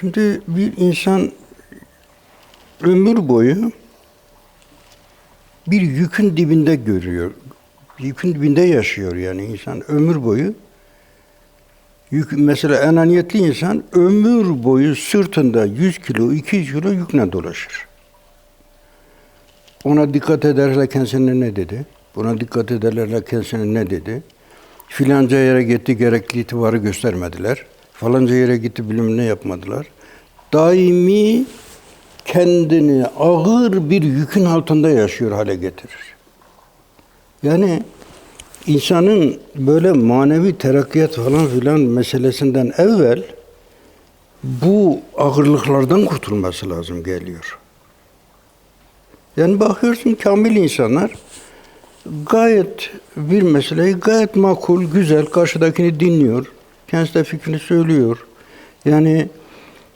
Şimdi bir insan ömür boyu bir yükün dibinde görüyor. Yükün dibinde yaşıyor yani insan ömür boyu. Yük, mesela enaniyetli insan ömür boyu sırtında 100 kilo, 200 kilo yükle dolaşır. Ona dikkat ederler kendisine ne dedi? Buna dikkat ederler kendisine ne dedi? Filanca yere gitti gerekli itibarı göstermediler. Falanca yere gitti bilmem ne yapmadılar. Daimi kendini ağır bir yükün altında yaşıyor hale getirir. Yani insanın böyle manevi terakkiyat falan filan meselesinden evvel bu ağırlıklardan kurtulması lazım geliyor. Yani bakıyorsun kamil insanlar gayet bir meseleyi gayet makul, güzel karşıdakini dinliyor. Kendisi de fikrini söylüyor. Yani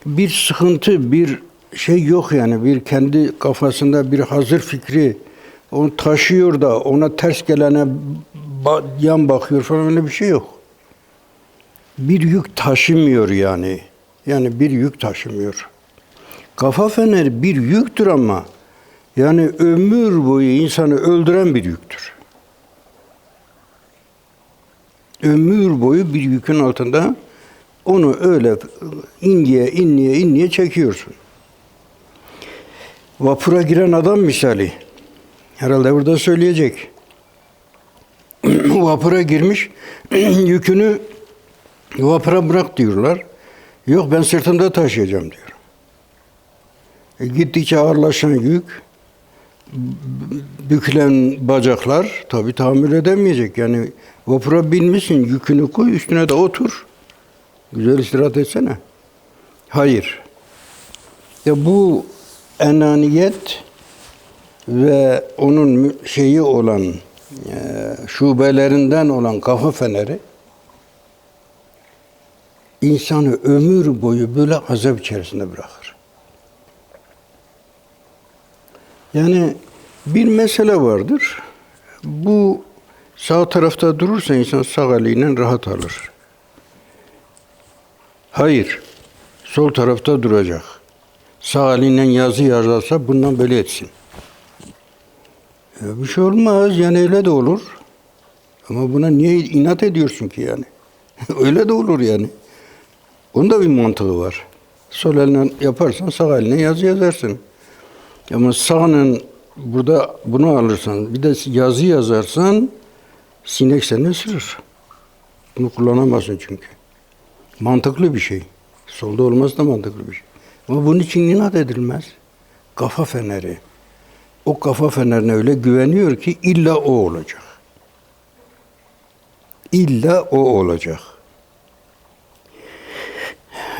bir sıkıntı, bir şey yok yani. Bir kendi kafasında bir hazır fikri onu taşıyor da ona ters gelene yan bakıyor falan öyle bir şey yok. Bir yük taşımıyor yani. Yani bir yük taşımıyor. Kafa feneri bir yüktür ama yani ömür boyu insanı öldüren bir yüktür. Ömür boyu bir yükün altında onu öyle inliye inliye inliye çekiyorsun. Vapura giren adam misali. Herhalde burada söyleyecek. Vapura girmiş, yükünü vapura bırak diyorlar. Yok ben sırtımda taşıyacağım diyor. E, gittikçe ağırlaşan yük, bükülen bacaklar tabii tahammül edemeyecek. Yani vapura binmişsin, yükünü koy, üstüne de otur. Güzel istirahat etsene. Hayır. Ya bu enaniyet ve onun şeyi olan e, şubelerinden olan kafa feneri insanı ömür boyu böyle azap içerisinde bırakır. Yani bir mesele vardır. Bu sağ tarafta durursa insan sağ eliyle rahat alır. Hayır. Sol tarafta duracak. Sağ eliyle yazı yazarsa bundan böyle etsin. Ya bir şey olmaz. Yani öyle de olur. Ama buna niye inat ediyorsun ki yani? öyle de olur yani. Onun da bir mantığı var. Sol eline yaparsan sağ eline yazı yazarsın. Ama sağının burada bunu alırsan, bir de yazı yazarsan sinek seni ısırır. Bunu kullanamazsın çünkü. Mantıklı bir şey. Solda olmaz da mantıklı bir şey. Ama bunun için inat edilmez. Kafa feneri. O kafa fenerine öyle güveniyor ki illa o olacak. İlla o olacak.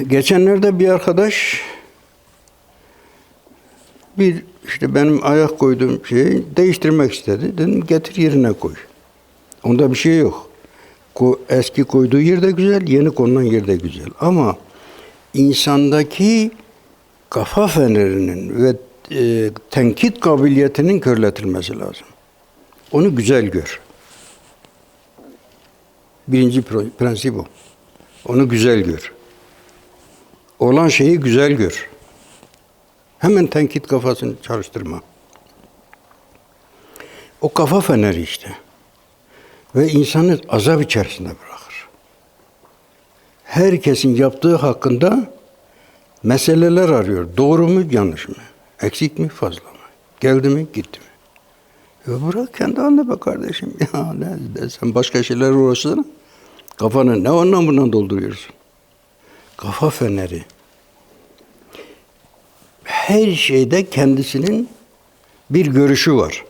Geçenlerde bir arkadaş bir işte benim ayak koyduğum şeyi değiştirmek istedi. Dedim getir yerine koy. Onda bir şey yok. Eski koyduğu yer de güzel, yeni konulan yer de güzel. Ama insandaki kafa fenerinin ve e, tenkit kabiliyetinin körletilmesi lazım. Onu güzel gör. Birinci prensip o. Onu güzel gör. Olan şeyi güzel gör. Hemen tenkit kafasını çalıştırma. O kafa feneri işte. Ve insanı azap içerisinde bırakır. Herkesin yaptığı hakkında meseleler arıyor. Doğru mu, yanlış mı? Eksik mi, fazla mı? Geldi mi, gitti mi? Ya bırak kendi haline be kardeşim. Ya ne sen başka şeyler uğraşsana. Kafanı ne ondan bundan dolduruyorsun? Kafa feneri her şeyde kendisinin bir görüşü var.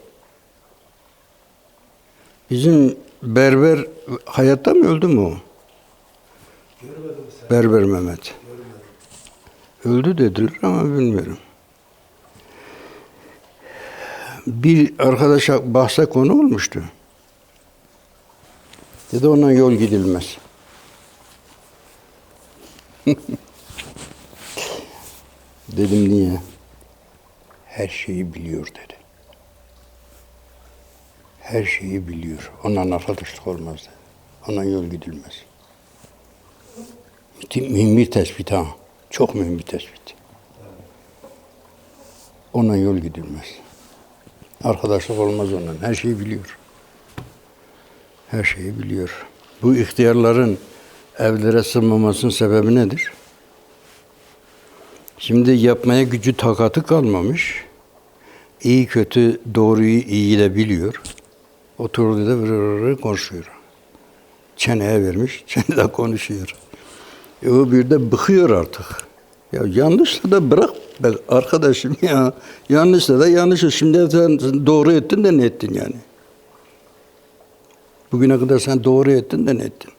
Bizim berber hayatta mı öldü mü o? Berber Mehmet. Öldü dediler ama bilmiyorum. Bir arkadaşa bahse konu olmuştu. Dedi ondan yol gidilmez. Dedim niye? Her şeyi biliyor dedi. Her şeyi biliyor. Ondan arkadaşlık olmaz dedi. Ona yol gidilmez. Mühim bir tespit ha. Çok mühim bir tespit. Ondan yol gidilmez. Arkadaşlık olmaz ondan. Her şeyi biliyor. Her şeyi biliyor. Bu ihtiyarların evlere sığmamasının sebebi nedir? Şimdi yapmaya gücü takatı kalmamış. İyi kötü doğruyu iyi de biliyor. Oturdu da vır vır vır konuşuyor. Çeneye vermiş, çenede konuşuyor. E o bir de bıkıyor artık. Ya yanlışsa da bırak be arkadaşım ya. Yanlışsa da yanlış. Şimdi sen doğru ettin de ne ettin yani? Bugüne kadar sen doğru ettin de ne ettin?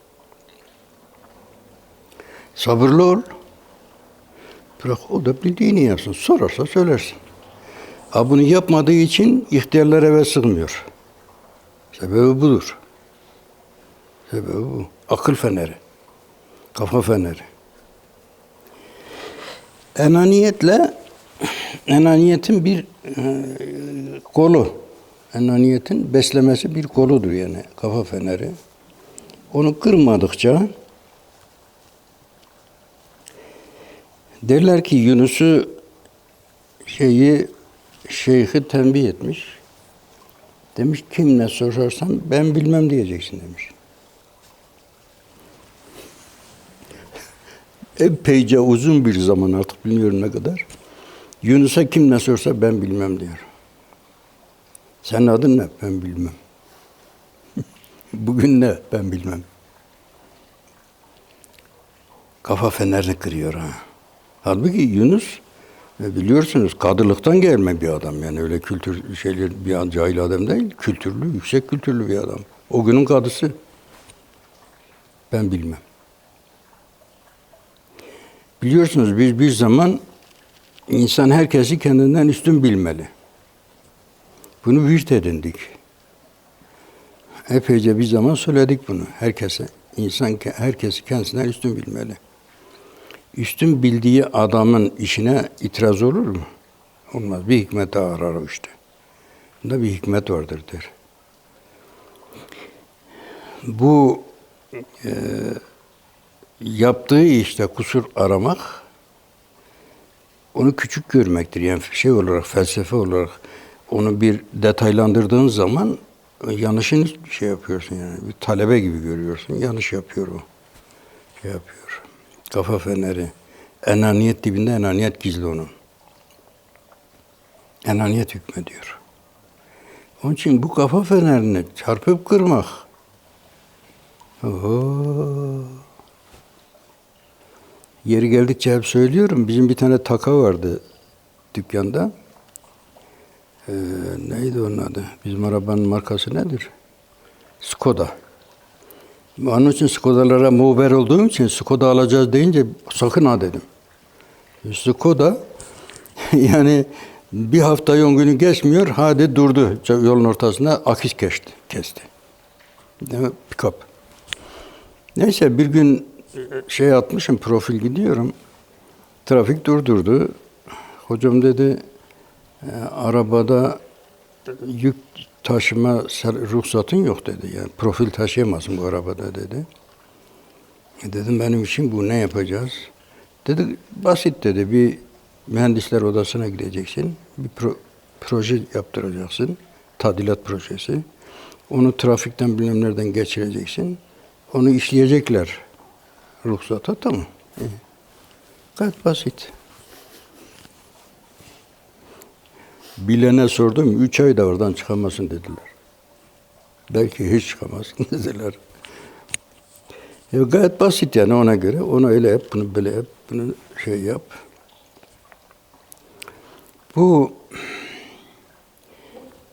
Sabırlı ol. Bırak o da bildiğini yapsın. Sorarsa söylersin. Ha bunu yapmadığı için ihtiyarlar eve sığmıyor. Sebebi budur. Sebebi bu. Akıl feneri. Kafa feneri. Enaniyetle enaniyetin bir e, kolu. Enaniyetin beslemesi bir koludur yani kafa feneri. Onu kırmadıkça derler ki Yunus'u şeyi şeyhi tembih etmiş. Demiş kim ne sorarsan ben bilmem diyeceksin demiş. Epeyce uzun bir zaman artık bilmiyorum ne kadar. Yunus'a kim ne sorsa ben bilmem diyor. Senin adın ne? Ben bilmem. Bugün ne? Ben bilmem. Kafa fenerini kırıyor ha. Halbuki Yunus e, biliyorsunuz kadılıktan gelme bir adam yani öyle kültür şeyler bir an cahil adam değil. Kültürlü, yüksek kültürlü bir adam. O günün kadısı. Ben bilmem. Biliyorsunuz biz bir zaman insan herkesi kendinden üstün bilmeli. Bunu virt edindik. Epeyce bir zaman söyledik bunu herkese. İnsan ke- herkesi kendisinden üstün bilmeli. Üstün bildiği adamın işine itiraz olur mu? Olmaz. Bir hikmet arar o işte. Bunda bir hikmet vardır der. Bu e, yaptığı işte kusur aramak onu küçük görmektir. Yani şey olarak, felsefe olarak onu bir detaylandırdığın zaman yanlışını şey yapıyorsun yani. Bir talebe gibi görüyorsun. Yanlış yapıyor o. Şey yapıyor. Kafa feneri. Enaniyet dibinde enaniyet gizli onun. Enaniyet hükmediyor. Onun için bu kafa fenerini çarpıp kırmak. Oho. Yeri geldikçe hep söylüyorum. Bizim bir tane taka vardı dükkanda. Ee, neydi onun adı? Bizim arabanın markası nedir? Skoda. Onun için Skoda'lara muhber olduğum için Skoda alacağız deyince sakın ha dedim. Skoda yani bir hafta on günü geçmiyor. Hadi durdu yolun ortasında akis kesti. kesti. Değil mi? Pick-up. Neyse bir gün şey atmışım profil gidiyorum. Trafik durdurdu. Hocam dedi e, arabada yük taşıma ruhsatın yok dedi. Yani profil taşıyamazsın bu arabada dedi. E dedim benim için bu ne yapacağız? Dedi basit dedi bir mühendisler odasına gideceksin. Bir pro- proje yaptıracaksın. Tadilat projesi. Onu trafikten bilmem geçireceksin. Onu işleyecekler ruhsata tamam. İyi. Gayet basit. Bilene sordum, üç ay da oradan çıkamazsın dediler. Belki hiç çıkamazsın dediler. Ya gayet basit yani ona göre. Onu öyle yap, bunu böyle yap, bunu şey yap. Bu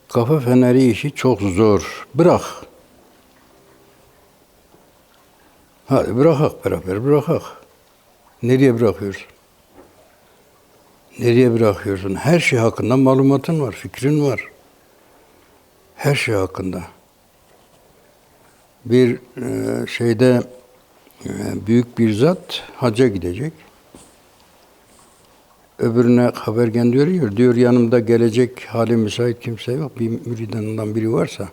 kafa feneri işi çok zor. Bırak. Hadi bırakak beraber bırakak. Nereye bırakıyorsun? Nereye bırakıyorsun? Her şey hakkında malumatın var, fikrin var. Her şey hakkında. Bir e, şeyde e, büyük bir zat hacca gidecek. Öbürüne haber gönderiyor. Diyor yanımda gelecek hali müsait kimse yok. Bir müridanından biri varsa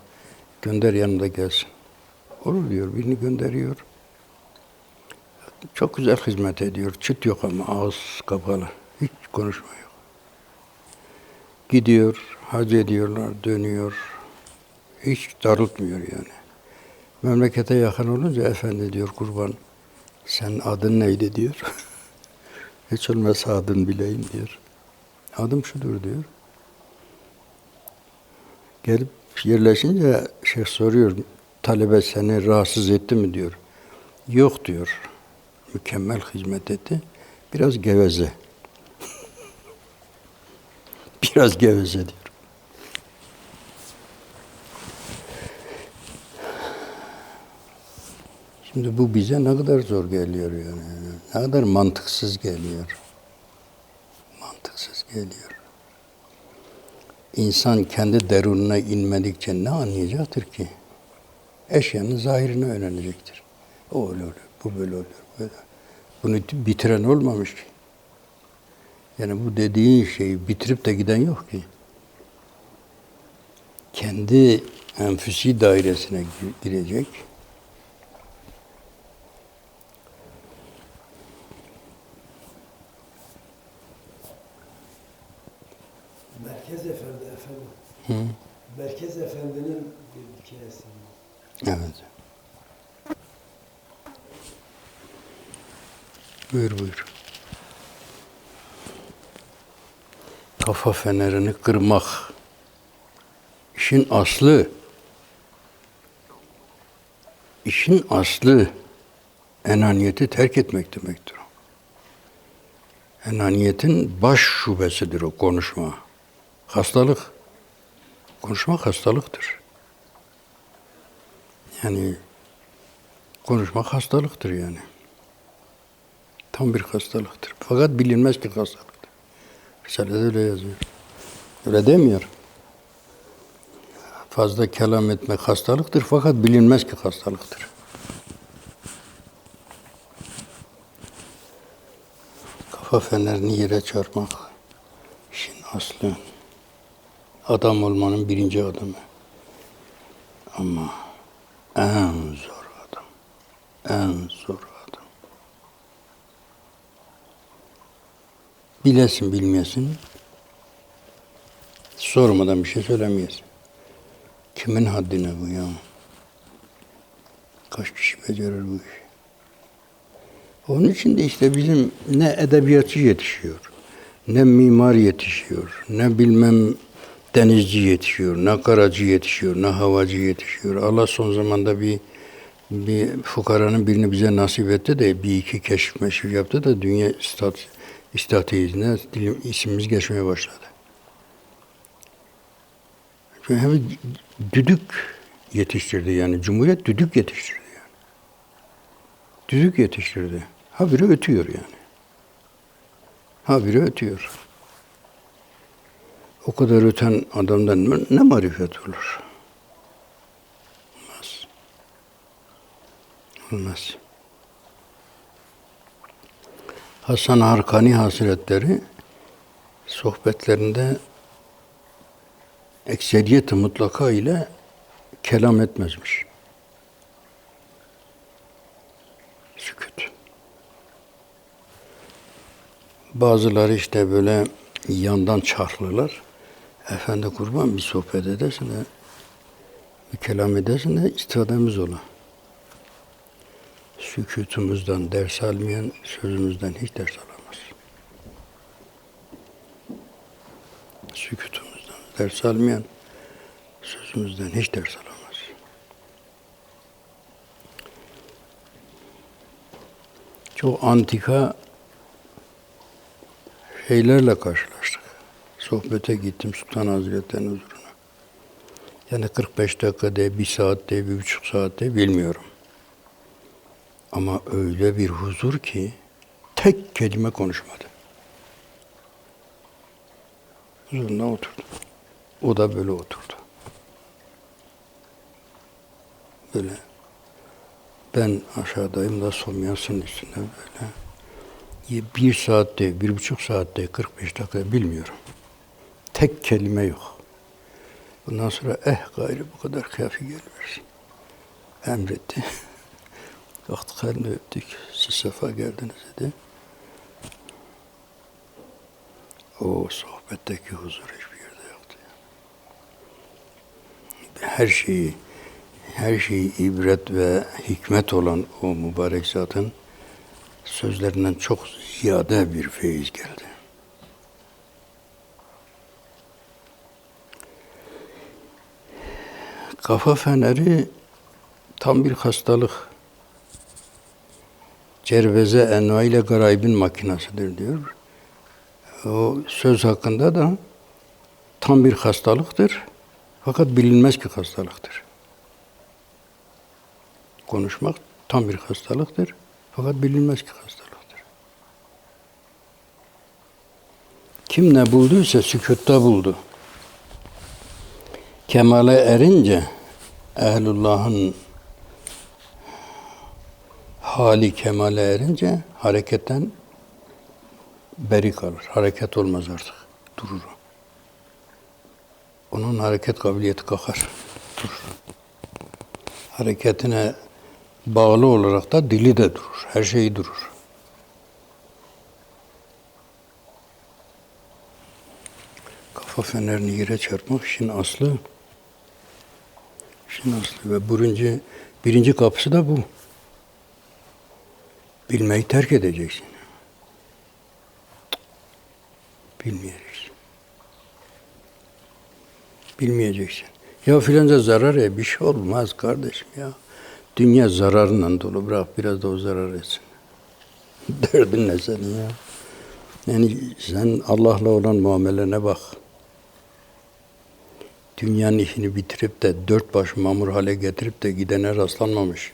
gönder yanımda gelsin. Olur diyor. Birini gönderiyor. Çok güzel hizmet ediyor. Çıt yok ama ağız kapalı. Hiç konuşma yok. Gidiyor, hac ediyorlar, dönüyor. Hiç darıltmıyor yani. Memlekete yakın olunca efendi diyor kurban sen adın neydi diyor. Hiç olmazsa adın bileyim diyor. Adım şudur diyor. Gelip yerleşince şey soruyor, talebe seni rahatsız etti mi diyor. Yok diyor. Mükemmel hizmet etti. Biraz geveze. Biraz geveze diyor. Şimdi bu bize ne kadar zor geliyor yani. Ne kadar mantıksız geliyor. Mantıksız geliyor. İnsan kendi derununa inmedikçe ne anlayacaktır ki? Eşyanın zahirini öğrenecektir. O öyle oluyor, bu böyle oluyor. Böyle. Bunu bitiren olmamış ki. Yani bu dediğin şeyi bitirip de giden yok ki. Kendi enfüsi dairesine gir- girecek. Merkez Efendi efendim. Hı. Merkez Efendi'nin bir hikayesi. Evet. Buyur buyur. Kafa fenerini kırmak. İşin aslı. İşin aslı enaniyeti terk etmek demektir. Enaniyetin baş şubesidir o konuşma. Hastalık. Konuşmak hastalıktır. Yani konuşmak hastalıktır yani. Tam bir hastalıktır. Fakat bilinmez ki hastalıktır. Risalede öyle yazıyor. Öyle demiyor. Fazla kelam etmek hastalıktır fakat bilinmez ki hastalıktır. Kafa fenerini yere çarpmak işin aslı. Adam olmanın birinci adımı. Ama en zor adam. En zor adam. Bilesin bilmeyesin. Sormadan bir şey söylemeyesin. Kimin haddine bu ya? Kaç kişi becerir bu işi? Onun için de işte bizim ne edebiyatçı yetişiyor, ne mimar yetişiyor, ne bilmem denizci yetişiyor, ne karacı yetişiyor, ne havacı yetişiyor. Allah son zamanda bir bir fukaranın birini bize nasip etti de bir iki keşif meşif yaptı da dünya istat, istatiğine dilim, isimimiz geçmeye başladı. Çünkü hem düdük yetiştirdi yani. Cumhuriyet düdük yetiştirdi yani. Düdük yetiştirdi. Habire ötüyor yani. Habire ötüyor. O kadar öten adamdan ne marifet olur? Olmaz. Olmaz. Hasan Harkani Hazretleri sohbetlerinde ekseriyeti mutlaka ile kelam etmezmiş. Sükut. Bazıları işte böyle yandan çarklılar. Efendi kurban bir sohbet edersin de bir kelam edersin de istifademiz ola. Sükutumuzdan ders almayan sözümüzden hiç ders alamaz. Sükutumuzdan ders almayan sözümüzden hiç ders alamaz. Çok antika şeylerle karşılaştık. Sohbete gittim Sultan Hazretleri'nin huzuruna. Yani 45 dakika de, bir saat de, bir buçuk saat de bilmiyorum. Ama öyle bir huzur ki tek kelime konuşmadı. Huzuruna oturdu. O da böyle oturdu. Böyle ben aşağıdayım da somyasın üstünde böyle. Bir saatte, bir buçuk saatte, 45 dakika bilmiyorum. Tek kelime yok. Bundan sonra eh gayrı bu kadar kafi geliversin. Emretti. Kalktık elini öptük. Siz sefa geldiniz dedi. O sohbetteki huzur hiçbir yerde yoktu. Her şeyi, her şeyi ibret ve hikmet olan o mübarek zatın sözlerinden çok ziyade bir feyiz geldi. Kafa feneri tam bir hastalık. Cerveze enva ile garaybin makinasıdır diyor. O söz hakkında da tam bir hastalıktır. Fakat bilinmez ki hastalıktır. Konuşmak tam bir hastalıktır. Fakat bilinmez ki hastalıktır. Kim ne bulduysa sükutta buldu. Kemale erince ehlullahın hali kemale erince hareketten beri kalır. Hareket olmaz artık. Durur. Onun hareket kabiliyeti kalkar. Durur. Hareketine bağlı olarak da dili de durur. Her şeyi durur. Kafa fenerini yere çarpmak işin aslı. İşin aslı ve birinci, birinci kapısı da bu. Bilmeyi terk edeceksin. Bilmeyeceksin. Bilmeyeceksin. Ya filanca zarar ya bir şey olmaz kardeşim ya. Dünya zararla dolu. Bırak biraz da o zarar etsin. Derdin ne senin ya? Yani sen Allah'la olan muamelene bak. Dünyanın işini bitirip de dört baş mamur hale getirip de gidene rastlanmamış.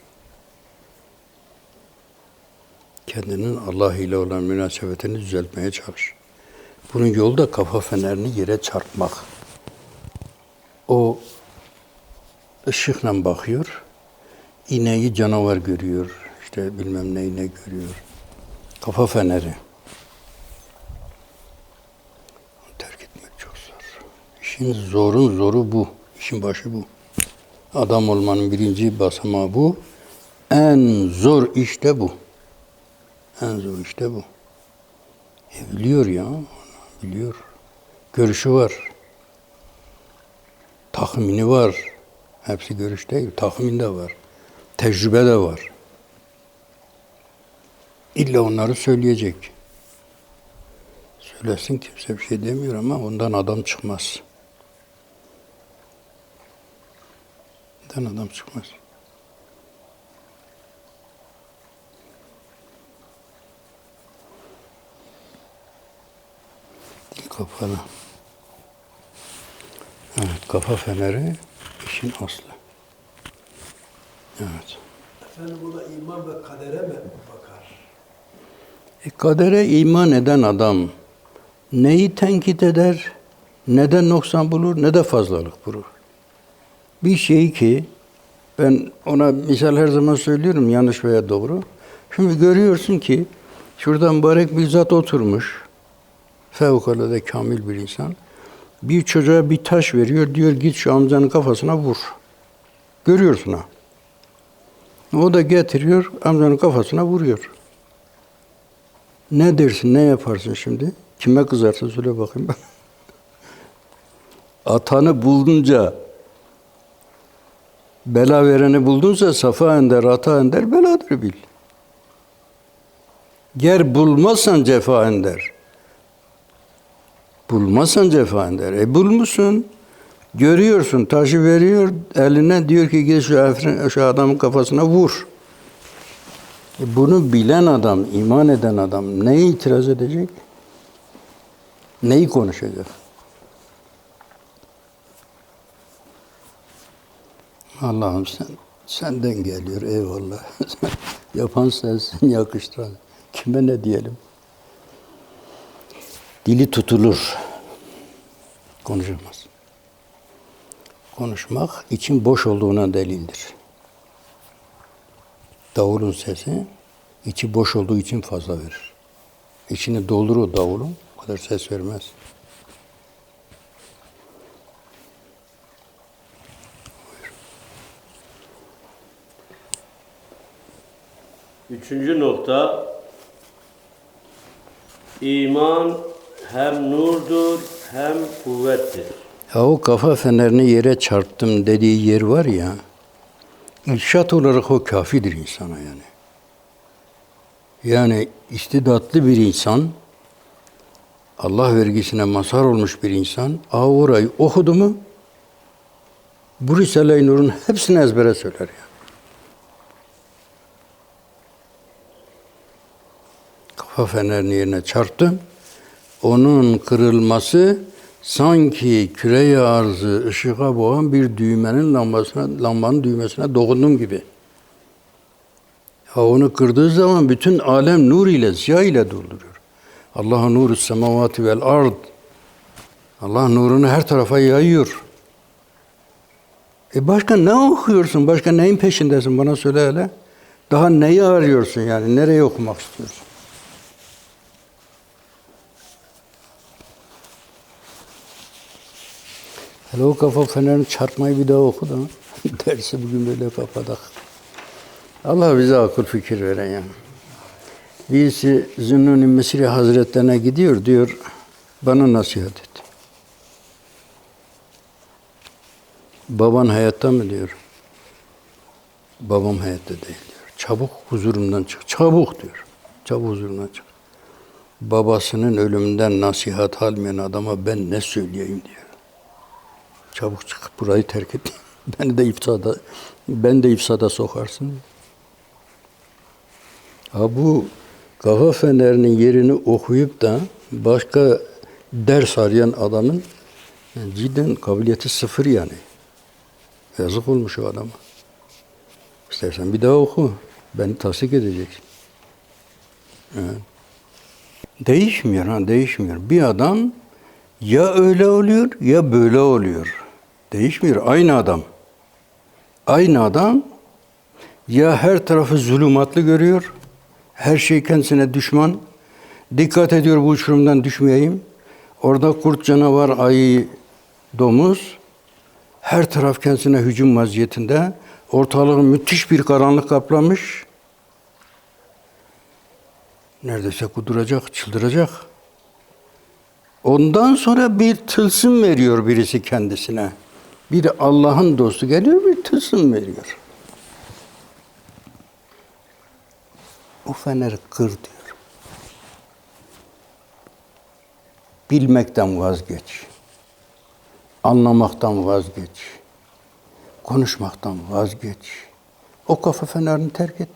Kendinin Allah ile olan münasebetini düzeltmeye çalış. Bunun yolu da kafa fenerini yere çarpmak. O ışıkla bakıyor, ineği canavar görüyor, işte bilmem ne görüyor. Kafa feneri. Terk etmek çok zor. İşin zorun zoru bu. İşin başı bu. Adam olmanın birinci basamağı bu. En zor işte bu. En zor işte bu. E biliyor ya. Biliyor. Görüşü var. Tahmini var. Hepsi görüş değil. Tahmin de var. Tecrübe de var. İlla onları söyleyecek. Söylesin kimse bir şey demiyor ama ondan adam çıkmaz. Ondan adam çıkmaz. Kapalı. Evet, kafa feneri işin aslı. Evet. Efendim buna iman ve kadere mi bakar? E, kadere iman eden adam neyi tenkit eder, ne de noksan bulur, ne de fazlalık bulur. Bir şey ki, ben ona misal her zaman söylüyorum, yanlış veya doğru. Şimdi görüyorsun ki, şuradan mübarek bir zat oturmuş, fevkalade kamil bir insan. Bir çocuğa bir taş veriyor, diyor git şu amcanın kafasına vur. Görüyorsun ha. O da getiriyor, amcanın kafasına vuruyor. Ne dersin, ne yaparsın şimdi? Kime kızarsın söyle bakayım. Atanı buldunca, bela vereni buldunsa safa ender, ata ender, beladır bil. Ger bulmazsan cefa ender. Bulmazsan cefa ender. E bulmuşsun. Görüyorsun, taşı veriyor eline diyor ki git şu, efrin, şu adamın kafasına vur. E bunu bilen adam, iman eden adam neyi itiraz edecek? Neyi konuşacak? Allah'ım sen senden geliyor eyvallah. Yapan sensin yakıştıran. Kime ne diyelim? Dili tutulur. Konuşamaz. Konuşmak için boş olduğuna delildir. Davulun sesi içi boş olduğu için fazla verir. İçini doldurur davulun, o kadar ses vermez. Üçüncü nokta iman hem nurdur hem kuvvettir. Ya o kafa fenerini yere çarptım dediği yer var ya, irşat olarak o kafidir insana yani. Yani istidatlı bir insan, Allah vergisine mazhar olmuş bir insan, orayı okudu mu, bu Risale-i Nur'un hepsini ezbere söyler ya. Kafa fenerini yerine çarptım. Onun kırılması sanki küre arzı ışığa boğan bir düğmenin lambasına, lambanın düğmesine dokundum gibi. Ya onu kırdığı zaman bütün alem nur ile, ziya ile dolduruyor. Allah'ın nuru semavati vel ard. Allah nurunu her tarafa yayıyor. E başka ne okuyorsun? Başka neyin peşindesin? Bana söyle hele. Daha neyi arıyorsun yani? Nereye okumak istiyorsun? Hele o kafa fenerini çarpmayı bir daha oku da. Dersi bugün böyle kapadık. Allah bize akıl fikir veren ya. Birisi Zünnun-i Mesiri Hazretlerine gidiyor diyor. Bana nasihat et. Baban hayatta mı diyor. Babam hayatta değil diyor. Çabuk huzurumdan çık. Çabuk diyor. Çabuk huzurumdan çık. Babasının ölümünden nasihat almayan adama ben ne söyleyeyim diyor. Çabuk çıkıp burayı terk et. Beni de ifsada, ben de ifsada sokarsın. Ha bu kafa fenerinin yerini okuyup da başka ders arayan adamın yani cidden kabiliyeti sıfır yani. Yazık olmuş o adama. İstersen bir daha oku. Beni tasdik edeceksin. Evet. Değişmiyor ha, değişmiyor. Bir adam ya öyle oluyor ya böyle oluyor. Değişmiyor. Aynı adam. Aynı adam ya her tarafı zulümatlı görüyor, her şey kendisine düşman, dikkat ediyor bu uçurumdan düşmeyeyim. Orada kurt, canavar, ayı, domuz, her taraf kendisine hücum vaziyetinde. Ortalığı müthiş bir karanlık kaplamış. Neredeyse kuduracak, çıldıracak. Ondan sonra bir tılsım veriyor birisi kendisine. Bir Allah'ın dostu geliyor bir tılsım veriyor. O feneri kır diyor. Bilmekten vazgeç. Anlamaktan vazgeç. Konuşmaktan vazgeç. O kafa fenerini terk et.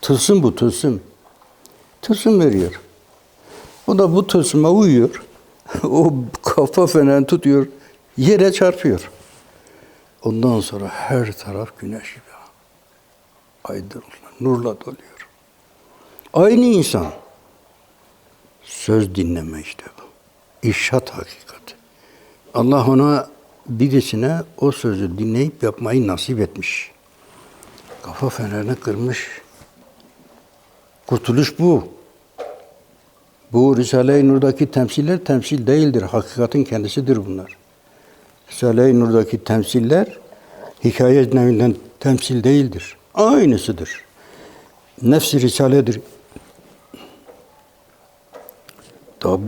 Tılsım bu tılsım. Tılsım veriyor. O da bu tılsıma uyuyor. o kafa fenerini tutuyor. Yere çarpıyor. Ondan sonra her taraf güneş gibi. Aydınlık, nurla doluyor. Aynı insan. Söz dinleme işte bu. İrşat hakikati. Allah ona birisine o sözü dinleyip yapmayı nasip etmiş. Kafa fenerini kırmış. Kurtuluş bu. Bu Risale-i Nur'daki temsiller temsil değildir. Hakikatin kendisidir bunlar. Risale-i Nur'daki temsiller hikaye nevinden temsil değildir. Aynısıdır. Nefsi Risale'dir. Tabi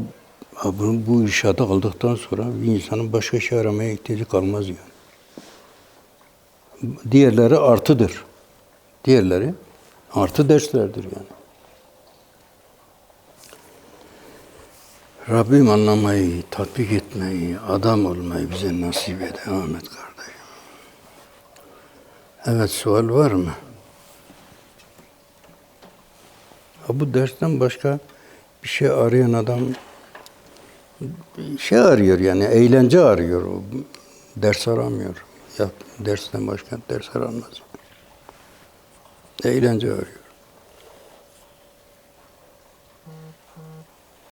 bu, irşadı aldıktan sonra bir insanın başka şey aramaya ihtiyacı kalmaz yani. Diğerleri artıdır. Diğerleri artı derslerdir yani. Rabbim anlamayı, tatbik etmeyi, adam olmayı bize nasip ede Ahmet kardeşim. Evet, sual var mı? Ha, bu dersten başka bir şey arayan adam şey arıyor yani, eğlence arıyor. Ders aramıyor. Ya dersten başka ders aranmaz. Eğlence arıyor.